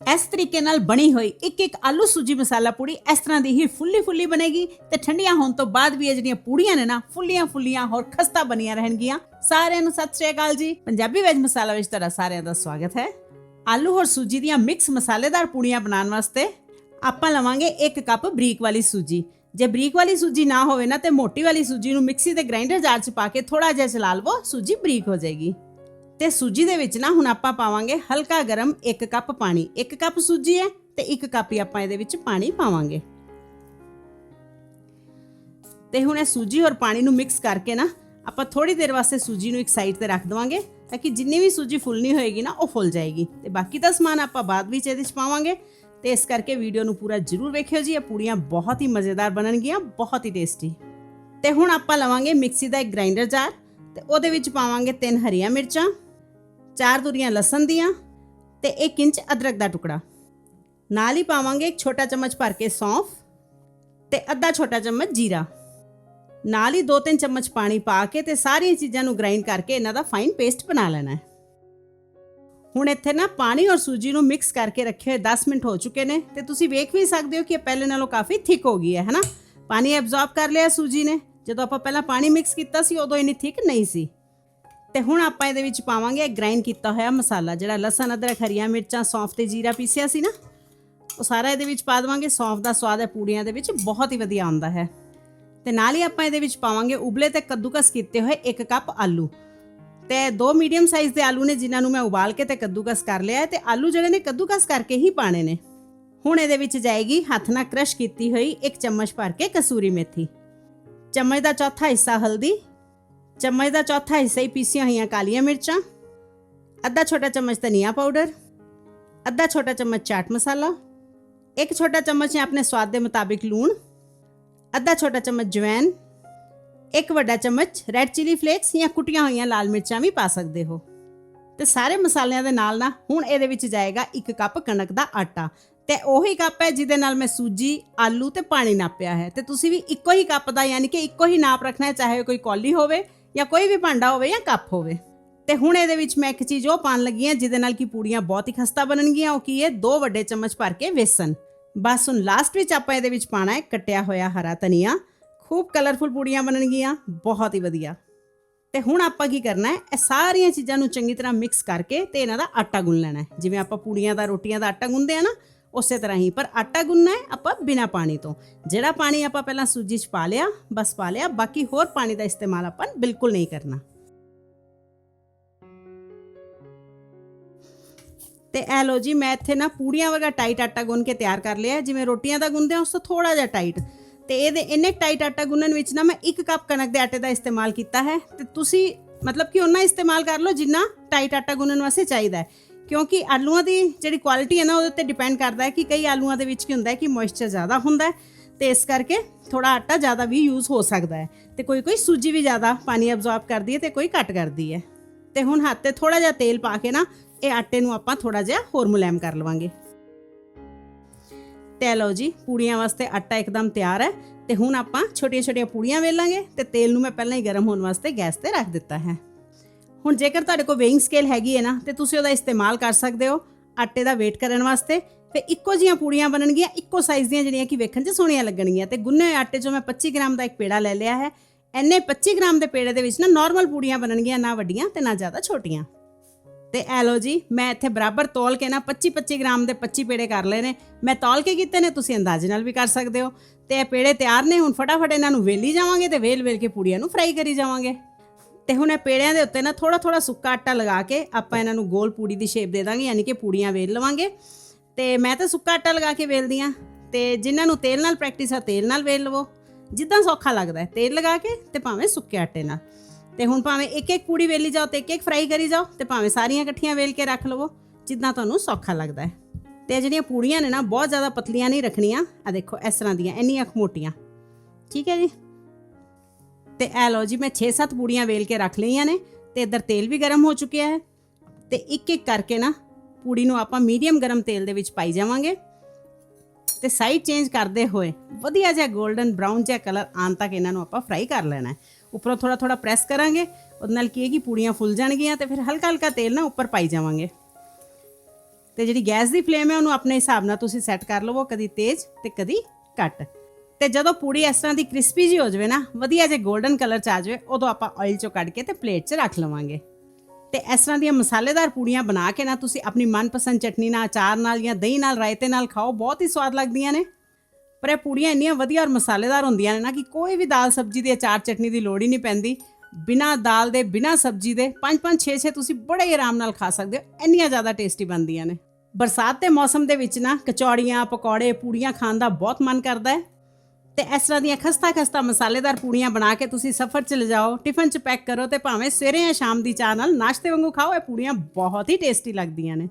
ਇਸ ਤਰੀਕੇ ਨਾਲ ਬਣੀ ਹੋਈ ਇੱਕ ਇੱਕ ਆਲੂ ਸੂਜੀ ਮਸਾਲਾ ਪੂੜੀ ਇਸ ਤਰ੍ਹਾਂ ਦੀ ਹੀ ਫੁੱਲੀ ਫੁੱਲੀ ਬਣੇਗੀ ਤੇ ਠੰਡੀਆਂ ਹੋਣ ਤੋਂ ਬਾਅਦ ਵੀ ਇਹ ਜਿਹੜੀਆਂ ਪੂੜੀਆਂ ਨੇ ਨਾ ਫੁੱਲੀਆਂ ਫੁੱਲੀਆਂ ਹੋਰ ਖਸਤਾ ਬਣੀਆਂ ਰਹਿਣਗੀਆਂ। ਸਾਰਿਆਂ ਨੂੰ ਸਤਿ ਸ਼੍ਰੀ ਅਕਾਲ ਜੀ। ਪੰਜਾਬੀ ਵੈਜ ਮਸਾਲਾ ਵਿੱਚ ਤੁਹਾਡਾ ਸਾਰਿਆਂ ਦਾ ਸਵਾਗਤ ਹੈ। ਆਲੂ ਔਰ ਸੂਜੀ ਦੀਆਂ ਮਿਕਸ ਮਸਾਲੇਦਾਰ ਪੂੜੀਆਂ ਬਣਾਉਣ ਵਾਸਤੇ ਆਪਾਂ ਲਵਾਂਗੇ 1 ਕੱਪ ਬਰੀਕ ਵਾਲੀ ਸੂਜੀ। ਜੇ ਬਰੀਕ ਵਾਲੀ ਸੂਜੀ ਨਾ ਹੋਵੇ ਨਾ ਤੇ ਮੋਟੀ ਵਾਲੀ ਸੂਜੀ ਨੂੰ ਮਿਕਸੀ ਤੇ ਗ੍ਰਾਈਂਡਰ ਜਾਰ 'ਚ ਪਾ ਕੇ ਥੋੜਾ ਜਿਹਾ ਚਲਾ ਲਵੋ, ਸੂਜੀ ਬਰੀਕ ਹੋ ਜਾਏਗੀ। ਤੇ ਸੂਜੀ ਦੇ ਵਿੱਚ ਨਾ ਹੁਣ ਆਪਾਂ ਪਾਵਾਂਗੇ ਹਲਕਾ ਗਰਮ 1 ਕੱਪ ਪਾਣੀ। 1 ਕੱਪ ਸੂਜੀ ਹੈ ਤੇ 1 ਕੱਪ ਹੀ ਆਪਾਂ ਇਹਦੇ ਵਿੱਚ ਪਾਣੀ ਪਾਵਾਂਗੇ। ਤੇ ਹੁਣ ਇਹ ਸੂਜੀ ਔਰ ਪਾਣੀ ਨੂੰ ਮਿਕਸ ਕਰਕੇ ਨਾ ਆਪਾਂ ਥੋੜੀ ਦੇਰ ਵਾਸਤੇ ਸੂਜੀ ਨੂੰ ਇੱਕ ਸਾਈਡ ਤੇ ਰੱਖ ਦਵਾਂਗੇ ਤਾਂ ਕਿ ਜਿੰਨੀ ਵੀ ਸੂਜੀ ਫੁੱਲਣੀ ਹੋਏਗੀ ਨਾ ਉਹ ਫੁੱਲ ਜਾਏਗੀ। ਤੇ ਬਾਕੀ ਦਾ ਸਮਾਨ ਆਪਾਂ ਬਾਅਦ ਵਿੱਚ ਇਹਦੇ ਵਿੱਚ ਪਾਵਾਂਗੇ। ਤੇ ਇਸ ਕਰਕੇ ਵੀਡੀਓ ਨੂੰ ਪੂਰਾ ਜ਼ਰੂਰ ਵੇਖਿਓ ਜੀ, ਇਹ ਪੂੜੀਆਂ ਬਹੁਤ ਹੀ ਮਜ਼ੇਦਾਰ ਬਣਨਗੀਆਂ, ਬਹੁਤ ਹੀ ਟੇਸਟੀ। ਤੇ ਹੁਣ ਆਪਾਂ ਲਵਾਂਗੇ ਮਿਕਸੀ ਦਾ ਇੱਕ ਗ੍ਰਾਈਂਡਰ ਜਾਰ ਤੇ ਉਹਦੇ ਵਿੱਚ ਪਾਵਾਂਗੇ ਤਿੰਨ ਹਰੀਆਂ ਮਿਰਚਾਂ। ਚਾਰ ਦੁਰੀਆਂ ਲਸਣ ਦੀਆਂ ਤੇ 1 ਇੰਚ ਅਦਰਕ ਦਾ ਟੁਕੜਾ। ਨਾਲ ਹੀ ਪਾਵਾਂਗੇ ਇੱਕ ਛੋਟਾ ਚਮਚ ਭਰ ਕੇ ਸੌਂਫ ਤੇ ਅੱਧਾ ਛੋਟਾ ਚਮਚ ਜੀਰਾ। ਨਾਲ ਹੀ 2-3 ਚਮਚ ਪਾਣੀ ਪਾ ਕੇ ਤੇ ਸਾਰੀਆਂ ਚੀਜ਼ਾਂ ਨੂੰ ਗ੍ਰਾਈਂਡ ਕਰਕੇ ਇਹਨਾਂ ਦਾ ਫਾਈਨ ਪੇਸਟ ਬਣਾ ਲੈਣਾ ਹੈ। ਹੁਣ ਇੱਥੇ ਨਾ ਪਾਣੀ ਔਰ ਸੂਜੀ ਨੂੰ ਮਿਕਸ ਕਰਕੇ ਰੱਖੇ ਹੋਏ 10 ਮਿੰਟ ਹੋ ਚੁੱਕੇ ਨੇ ਤੇ ਤੁਸੀਂ ਵੇਖ ਵੀ ਸਕਦੇ ਹੋ ਕਿ ਇਹ ਪਹਿਲੇ ਨਾਲੋਂ ਕਾਫੀ ਥਿਕ ਹੋ ਗਈ ਹੈ ਹੈਨਾ ਪਾਣੀ ਐਬਜ਼ੌਰਬ ਕਰ ਲਿਆ ਸੂਜੀ ਨੇ। ਜਦੋਂ ਆਪਾਂ ਪਹਿਲਾਂ ਪਾਣੀ ਮਿਕਸ ਕੀਤਾ ਸੀ, ਉਦੋਂ ਇੰਨੀ ਥਿਕ ਨਹੀਂ ਸੀ। ਤੇ ਹੁਣ ਆਪਾਂ ਇਹਦੇ ਵਿੱਚ ਪਾਵਾਂਗੇ ਗ੍ਰਾਈਂਡ ਕੀਤਾ ਹੋਇਆ ਮਸਾਲਾ, ਜਿਹੜਾ ਲਸਣ, ਅਦਰਕ, ਹਰੀਆਂ ਮਿਰਚਾਂ, ਸੌਂਫ ਤੇ ਜੀਰਾ ਪੀਸਿਆ ਸੀ ਨਾ। ਉਹ ਸਾਰਾ ਇਹਦੇ ਵਿੱਚ ਪਾ ਦੇਵਾਂਗੇ, ਸੌਂਫ ਦਾ ਸਵਾਦ ਹੈ ਪੂੜੀਆਂ ਦੇ ਵਿੱਚ, ਬਹੁਤ ਹੀ ਵਧੀਆ ਆਉਂਦਾ ਹੈ। ਤੇ ਨਾਲ ਹੀ ਆਪਾਂ ਇਹਦੇ ਵਿੱਚ ਪਾਵਾਂਗੇ ਉਬਲੇ ਤੇ ਕੱਦੂਕਸ ਕੀਤੇ ਹੋਏ 1 ਕੱਪ ਆਲੂ। ਤੇ ਦੋ ਮੀਡੀਅਮ ਸਾਈਜ਼ ਦੇ ਆਲੂ ਨੇ, ਜਿਨ੍ਹਾਂ ਨੂੰ ਮੈਂ ਉਬਾਲ ਕੇ ਤੇ ਕੱਦੂਕਸ ਕਰ ਲਿਆ ਹੈ, ਤੇ ਆਲੂ ਜਿਹੜੇ ਨੇ ਕੱਦੂਕਸ ਕਰਕੇ ਹੀ ਪਾਣੇ ਨੇ। ਹੁਣ ਇਹਦੇ ਵਿੱਚ ਜਾਏਗੀ ਹੱਥ ਨਾਲ ਕ੍ਰਸ਼ ਕੀਤੀ ਹੋਈ 1 ਚਮਚ ਭਰ ਕੇ ਕਸੂਰੀ ਮੇਥੀ। ਚਮਚ ਦਾ ਚੌਥਾ ਹਿੱਸਾ ਹਲਦੀ ਚਮਚ ਦਾ ਚੌਥਾ ਹਿੱਸਾ ਹੀ ਪੀਸੀਆਂ ਹੋਈਆਂ ਕਾਲੀਆਂ ਮਿਰਚਾਂ ਅੱਧਾ ਛੋਟਾ ਚਮਚ ਧਨੀਆ ਪਾਊਡਰ ਅੱਧਾ ਛੋਟਾ ਚਮਚ ਚਾਟ ਮਸਾਲਾ ਇੱਕ ਛੋਟਾ ਚਮਚ ਹੈ ਆਪਣੇ ਸਵਾਦ ਦੇ ਮੁਤਾਬਿਕ ਲੂਣ ਅੱਧਾ ਛੋਟਾ ਚਮਚ ਜਵੈਨ ਇੱਕ ਵੱਡਾ ਚਮਚ ਰੈੱਡ ਚਿਲੀ ਫਲੇਕਸ ਜਾਂ ਕੁੱਟੀਆਂ ਹੋਈਆਂ ਲਾਲ ਮਿਰਚਾਂ ਵੀ ਪਾ ਸਕਦੇ ਹੋ ਤੇ ਸਾਰੇ ਮਸਾਲਿਆਂ ਦੇ ਨਾਲ ਨਾ ਹੁਣ ਇਹਦੇ ਵਿੱਚ ਜਾਏਗਾ 1 ਕੱਪ ਕਣਕ ਦਾ ਆਟਾ ਤੇ ਉਹੀ ਕੱਪ ਹੈ ਜਿਹਦੇ ਨਾਲ ਮੈਂ ਸੂਜੀ ਆਲੂ ਤੇ ਪਾਣੀ ਨਾਪਿਆ ਹੈ ਤੇ ਤੁਸੀਂ ਵੀ ਇੱਕੋ ਹੀ ਕੱਪ ਦਾ ਯਾਨੀ ਕਿ ਇੱਕੋ ਹੀ ਨਾਪ ਰੱਖਣਾ ਹੈ ਚਾਹੇ ਕੋਈ ਕੌਲੀ ਹੋਵੇ ਜਾਂ ਕੋਈ ਵੀ ਭਾਂਡਾ ਹੋਵੇ ਜਾਂ ਕੱਪ ਹੋਵੇ। ਤੇ ਹੁਣ ਇਹਦੇ ਵਿੱਚ ਮੈਂ ਇੱਕ ਚੀਜ਼ ਉਹ ਪਾਣ ਲੱਗੀ ਹਾਂ, ਜਿਹਦੇ ਨਾਲ ਕਿ ਪੂੜੀਆਂ ਬਹੁਤ ਹੀ ਖਸਤਾ ਬਣਨਗੀਆਂ। ਉਹ ਕੀ ਹੈ? ਦੋ ਵੱਡੇ ਚਮਚ ਭਰ ਕੇ ਵੇਸਣ। ਬਸ ਹੁਣ ਲਾਸਟ ਵਿੱਚ ਆਪਾਂ ਇਹਦੇ ਵਿੱਚ ਪਾਣਾ ਹੈ ਕੱਟਿਆ ਹੋਇਆ ਹਰਾ ਧਨੀਆ। ਖੂਬ ਕਲਰਫੁਲ ਪੂੜੀਆਂ ਬਣਨਗੀਆਂ। ਬਹੁਤ ਹੀ ਵਧੀਆ। ਤੇ ਹੁਣ ਆਪਾਂ ਕੀ ਕਰਨਾ ਹੈ? ਇਹ ਸਾਰੀਆਂ ਚੀਜ਼ਾਂ ਨੂੰ ਚੰਗੀ ਤਰ੍ਹਾਂ ਮਿਕਸ ਕਰਕੇ ਤੇ ਇਹਨਾਂ ਦਾ ਆਟਾ ਗੁੰਨ ਲੈਣਾ ਹੈ। ਜਿਵੇਂ ਆਪਾਂ ਪੂੜੀਆਂ ਦਾ, ਰੋਟੀਆਂ ਦਾ ਆਟਾ ਗੁੰਨਦੇ ਆ ਨਾ ਉਸੇ ਤਰ੍ਹਾਂ ਹੀ। ਪਰ ਆਟਾ ਗੁੰਨਣਾ ਹੈ ਆਪਾਂ ਬਿਨਾ ਪਾਣੀ ਤੋਂ। ਜਿਹੜਾ ਪਾਣੀ ਆਪਾਂ ਪਹਿਲਾਂ ਸੂਜੀ 'ਚ ਪਾ ਲਿਆ, ਬਸ ਪਾ ਲਿਆ, ਬਾਕੀ ਹੋਰ ਪਾਣੀ ਦਾ ਇਸਤੇਮਾਲ ਆਪਾਂ ਬਿਲਕੁਲ ਨਹੀਂ ਕਰਨਾ। ਤੇ ਇਹ ਲੋ ਜੀ, ਮੈਂ ਇੱਥੇ ਨਾ ਪੂੜੀਆਂ ਵਰਗਾ ਟਾਈਟ ਆਟਾ ਗੁੰਨ ਕੇ ਤਿਆਰ ਕਰ ਲਿਆ ਜਿਵੇਂ ਰੋਟੀਆਂ ਦਾ ਗੁੰਨਦੇ ਆ ਉਸ ਤੋਂ ਥੋੜਾ ਜਿਹਾ ਟਾਈਟ। ਤੇ ਇਹਦੇ ਇੰਨੇ ਟਾਈਟ ਆਟਾ ਗੁੰਨਣ ਵਿੱਚ ਨਾ ਮੈਂ 1 ਕੱਪ ਕਣਕ ਦੇ ਆਟੇ ਦਾ ਇਸਤੇਮਾਲ ਕੀਤਾ ਹੈ। ਤੇ ਤੁਸੀਂ ਮਤਲਬ ਕਿ ਉਹਨਾਂ ਇਸਤੇਮਾਲ ਕਰ ਲਓ ਜਿੰਨਾ ਟਾਈਟ ਆਟਾ ਗੁੰਨਣ ਵਾਸਤੇ ਚਾਹੀਦਾ ਹੈ। ਕਿਉਂਕਿ ਆਲੂਆਂ ਦੀ ਜਿਹੜੀ ਕੁਆਲਿਟੀ ਹੈ ਨਾ, ਉਹਦੇ ਉੱਤੇ ਡਿਪੈਂਡ ਕਰਦਾ ਹੈ ਕਿ ਕਈ ਆਲੂਆਂ ਦੇ ਵਿੱਚ ਕੀ ਹੁੰਦਾ ਹੈ ਕਿ ਮੋਇਸਚਰ ਜ਼ਿਆਦਾ ਹੁੰਦਾ ਹੈ ਤੇ ਇਸ ਕਰਕੇ ਥੋੜਾ ਆਟਾ ਜ਼ਿਆਦਾ ਵੀ ਯੂਜ਼ ਹੋ ਸਕਦਾ ਹੈ ਤੇ ਕੋਈ ਕੋਈ ਸੂਜੀ ਵੀ ਜ਼ਿਆਦਾ ਪਾਣੀ ਅਬਜ਼ੌਰਬ ਕਰਦੀ ਹੈ ਤੇ ਕੋਈ ਘੱਟ ਕਰਦੀ ਹੈ। ਤੇ ਹੁਣ ਹੱਥ ਤੇ ਥੋੜਾ ਜਿਹਾ ਤੇਲ ਪਾ ਕੇ ਨਾ, ਇਹ ਆਟੇ ਨੂੰ ਆਪਾਂ ਥੋੜਾ ਜਿਹਾ ਹੋਰ ਮੁਲਾਇਮ ਕਰ ਲਵਾਂਗੇ। ਤੇ ਲਓ ਜੀ, ਪੂੜੀਆਂ ਵਾਸਤੇ ਆਟਾ ਇੱਕਦਮ ਤਿਆਰ ਹੈ ਤੇ ਹੁਣ ਆਪਾਂ ਛੋਟੀਆਂ ਛੋਟੀਆਂ ਪੂੜੀਆਂ ਵੇਲਾਂਗੇ ਤੇ ਤੇਲ ਨੂੰ ਮੈਂ ਪਹਿਲਾਂ ਹੀ ਗਰਮ ਹੋਣ ਵਾਸਤੇ ਗੈਸ ਤੇ ਰੱਖ ਦਿੱਤਾ ਹੈ। ਹੁਣ ਜੇਕਰ ਤੁਹਾਡੇ ਕੋਲ ਵੇਇੰਗ ਸਕੇਲ ਹੈਗੀ ਹੈ ਨਾ, ਤੇ ਤੁਸੀਂ ਉਹਦਾ ਇਸਤੇਮਾਲ ਕਰ ਸਕਦੇ ਹੋ ਆਟੇ ਦਾ weight ਕਰਨ ਵਾਸਤੇ। ਤੇ ਇੱਕੋ ਜੀਆਂ ਪੂੜੀਆਂ ਬਣਨਗੀਆਂ, ਇੱਕੋ ਸਾਈਜ਼ ਦੀਆਂ ਜਿਹੜੀਆਂ ਕਿ ਵੇਖਣ 'ਚ ਸੋਹਣੀਆਂ ਲੱਗਣਗੀਆਂ। ਤੇ ਗੁੰਨੇ ਹੋਏ ਆਟੇ 'ਚੋਂ ਮੈਂ 25 ਗ੍ਰਾਮ ਦਾ ਇੱਕ ਪੇੜਾ ਲੈ ਲਿਆ ਹੈ। ਐਨੇ 25 ਗ੍ਰਾਮ ਦੇ ਪੇੜੇ ਦੇ ਵਿੱਚ ਨਾ ਨਾਰਮਲ ਪੂੜੀਆਂ ਬਣਨਗੀਆਂ, ਨਾ ਵੱਡੀਆਂ ਤੇ ਨਾ ਜ਼ਿਆਦਾ ਛੋਟੀਆਂ। ਤੇ ਐ ਲੋ ਜੀ, ਮੈਂ ਇੱਥੇ ਬਰਾਬਰ ਤੋਲ ਕੇ ਨਾ 25 25 ਗ੍ਰਾਮ ਦੇ 25 ਪੇੜੇ ਕਰ ਲਏ ਨੇ। ਮੈਂ ਤੋਲ ਕੇ ਕੀਤੇ ਨੇ, ਤੁਸੀਂ ਅੰਦਾਜ਼ੇ ਨਾਲ ਵੀ ਕਰ ਸਕਦੇ ਹੋ। ਤੇ ਇਹ ਪੇੜੇ ਤਿਆਰ ਨੇ, ਹੁਣ ਫਟਾਫਟ ਇਹਨਾਂ ਨੂੰ ਵੇਲੀ ਜਾਵਾਂਗੇ ਤੇ ਵੇਲ ਵੇਲ ਕੇ ਪੂੜੀਆਂ ਨੂੰ ਫਰਾਈ ਕਰੀ ਜਾਵਾਂਗੇ। ਤੇ ਹੁਣ ਇਹ ਪੇੜਿਆਂ ਦੇ ਉੱਤੇ ਨਾ ਥੋੜਾ ਥੋੜਾ ਸੁੱਕਾ ਆਟਾ ਲਗਾ ਕੇ ਆਪਾਂ ਇਹਨਾਂ ਨੂੰ ਗੋਲ ਪੂੜੀ ਦੀ ਸ਼ੇਪ ਦੇ ਦਾਂਗੇ, ਯਾਨੀ ਕਿ ਪੂੜੀਆਂ ਵੇਲ ਲਵਾਂਗੇ। ਤੇ ਮੈਂ ਤਾਂ ਸੁੱਕਾ ਆਟਾ ਲਗਾ ਕੇ ਵੇਲਦੀ ਆ ਤੇ ਜਿਨ੍ਹਾਂ ਨੂੰ ਤੇਲ ਨਾਲ ਪ੍ਰੈਕਟਿਸ ਆ, ਤੇਲ ਨਾਲ ਵੇਲ ਲਵੋ। ਜਿੱਦਾਂ ਸੌਖਾ ਲੱਗਦਾ ਹੈ, ਤੇਲ ਲਗਾ ਕੇ ਤੇ ਭਾਵੇਂ ਸੁੱਕੇ ਆਟੇ ਨਾਲ। ਤੇ ਹੁਣ ਭਾਵੇਂ ਇੱਕ ਇੱਕ ਪੂੜੀ ਵੇਲੀ ਜਾਓ ਤੇ ਇੱਕ ਇੱਕ ਫਰਾਈ ਕਰੀ ਜਾਓ ਤੇ ਭਾਵੇਂ ਸਾਰੀਆਂ ਇਕੱਠੀਆਂ ਵੇਲ ਕੇ ਰੱਖ ਲਵੋ, ਜਿੱਦਾਂ ਤੁਹਾਨੂੰ ਸੌਖਾ ਲੱਗਦਾ ਹੈ। ਤੇ ਇਹ ਜਿਹੜੀਆਂ ਪੂੜੀਆਂ ਨੇ ਨਾ, ਬਹੁਤ ਜ਼ਿਆਦਾ ਪਤਲੀਆਂ ਨਹੀਂ ਰੱਖਣੀਆਂ। ਆ ਦੇਖੋ, ਇਸ ਤਰ੍ਹਾਂ ਦੀਆਂ, ਇੰਨੀਆਂ ਖਮੋਟੀਆਂ ਠੀਕ ਹੈ ਜੀ? ਤੇ ਇਹ ਲਓ ਜੀ, ਮੈਂ 6-7 ਪੂੜੀਆਂ ਵੇਲ ਕੇ ਰੱਖ ਲਈਆਂ ਨੇ ਤੇ ਇੱਧਰ ਤੇਲ ਵੀ ਗਰਮ ਹੋ ਚੁੱਕਿਆ ਹੈ। ਤੇ ਇੱਕ ਇੱਕ ਕਰਕੇ ਨਾ ਪੂੜੀ ਨੂੰ ਆਪਾਂ ਮੀਡੀਅਮ ਗਰਮ ਤੇਲ ਦੇ ਵਿੱਚ ਪਾਈ ਜਾਵਾਂਗੇ। ਤੇ ਸਾਈਡ ਚੇਂਜ ਕਰਦੇ ਹੋਏ ਵਧੀਆ ਜਿਹਾ 골ਡਨ ਬ੍ਰਾਊਨ ਜਿਹਾ ਕਲਰ ਆਉਣ ਤੱਕ ਇਹਨਾਂ ਨੂੰ ਆਪਾਂ ਫਰਾਈ ਕਰ ਲੈਣਾ ਹੈ। ਉੱਪਰੋਂ ਥੋੜਾ ਥੋੜਾ ਪ੍ਰੈਸ ਕਰਾਂਗੇ, ਉਹਦੇ ਨਾਲ ਕੀ ਹੈ ਕਿ ਪੂੜੀਆਂ ਫੁੱਲ ਜਾਣਗੀਆਂ ਤੇ ਫਿਰ ਹਲਕਾ ਹਲਕਾ ਤੇਲ ਨਾ ਉੱਪਰ ਪਾਈ ਜਾਵਾਂਗੇ। ਤੇ ਜਿਹੜੀ ਗੈਸ ਦੀ ਫਲੇਮ ਹੈ, ਉਹਨੂੰ ਆਪਣੇ ਹਿਸਾਬ ਨਾਲ ਤੁਸੀਂ ਸੈੱਟ ਕਰ ਲਵੋ, ਕਦੀ ਤੇਜ਼ ਤੇ ਕਦੀ ਘੱਟ। ਤੇ ਜਦੋਂ ਪੂੜੀ ਇਸ ਤਰ੍ਹਾਂ ਦੀ ਕ੍ਰਿਸਪੀ ਜੀ ਹੋ ਜਾਵੇ ਨਾ, ਵਧੀਆ ਜੇ 골ਡਨ ਕਲਰ ਚ ਆ ਜਾਵੇ, ਉਦੋਂ ਆਪਾਂ ਆਇਲ ਚੋਂ ਕੱਢ ਕੇ ਤੇ ਪਲੇਟ 'ਚ ਰੱਖ ਲਵਾਂਗੇ। ਤੇ ਇਸ ਤਰ੍ਹਾਂ ਦੀਆਂ ਮਸਾਲੇਦਾਰ ਪੂੜੀਆਂ ਬਣਾ ਕੇ ਨਾ, ਤੁਸੀਂ ਆਪਣੀ ਮਨਪਸੰਦ ਚਟਨੀ ਨਾਲ, ਅਚਾਰ ਨਾਲ ਜਾਂ ਦਹੀਂ ਨਾਲ, ਰਾਇਤੇ ਨਾਲ ਖਾਓ, ਬਹੁਤ ਹੀ ਸਵਾਦ ਲੱਗਦੀਆਂ ਨੇ। ਪਰ ਇਹ ਪੂੜੀਆਂ ਇੰਨੀਆਂ ਵਧੀਆ ਔਰ ਮਸਾਲੇਦਾਰ ਹੁੰਦੀਆਂ ਨੇ ਨਾ ਕਿ ਕੋਈ ਵੀ ਦਾਲ ਸਬਜ਼ੀ ਦੀ, ਅਚਾਰ ਚਟਨੀ ਦੀ ਲੋੜ ਹੀ ਨਹੀਂ ਪੈਂਦੀ। ਬਿਨਾ ਦਾਲ ਦੇ, ਬਿਨਾ ਸਬਜ਼ੀ ਦੇ 5-5 6-6 ਤੁਸੀਂ ਬੜੇ ਹੀ ਆਰਾਮ ਨਾਲ ਖਾ ਸਕਦੇ ਹੋ, ਇੰਨੀਆਂ ਜ਼ਿਆਦਾ ਟੇਸਟੀ ਬਣਦੀਆਂ ਨੇ। ਬਰਸਾਤ ਦੇ ਮੌਸਮ ਦੇ ਵਿੱਚ ਨਾ, ਕਚੌੜੀਆਂ, ਪਕੌੜੇ, ਪੂੜੀਆਂ ਖਾਣ ਦਾ ਬਹੁਤ ਮਨ ਕਰਦਾ ਹੈ। ਤੇ ਇਸ ਤਰ੍ਹਾਂ ਦੀਆਂ ਖਸਤਾ ਖਸਤਾ ਮਸਾਲੇਦਾਰ ਪੂੜੀਆਂ ਬਣਾ ਕੇ ਤੁਸੀਂ ਸਫ਼ਰ 'ਚ ਲਿਜਾਓ ਟਿਫਨ 'ਚ ਪੈਕ ਕਰੋ ਤੇ ਭਾਵੇਂ ਸਵੇਰੇ ਜਾਂ ਸ਼ਾਮ ਦੀ ਚਾਹ ਨਾਲ ਨਾਸ਼ਤੇ ਵਾਂਗੂ ਖਾਓ, ਇਹ ਪੂੜੀਆਂ ਬਹੁਤ ਹੀ ਟੇਸਟੀ ਲੱਗਦੀਆਂ ਨੇ।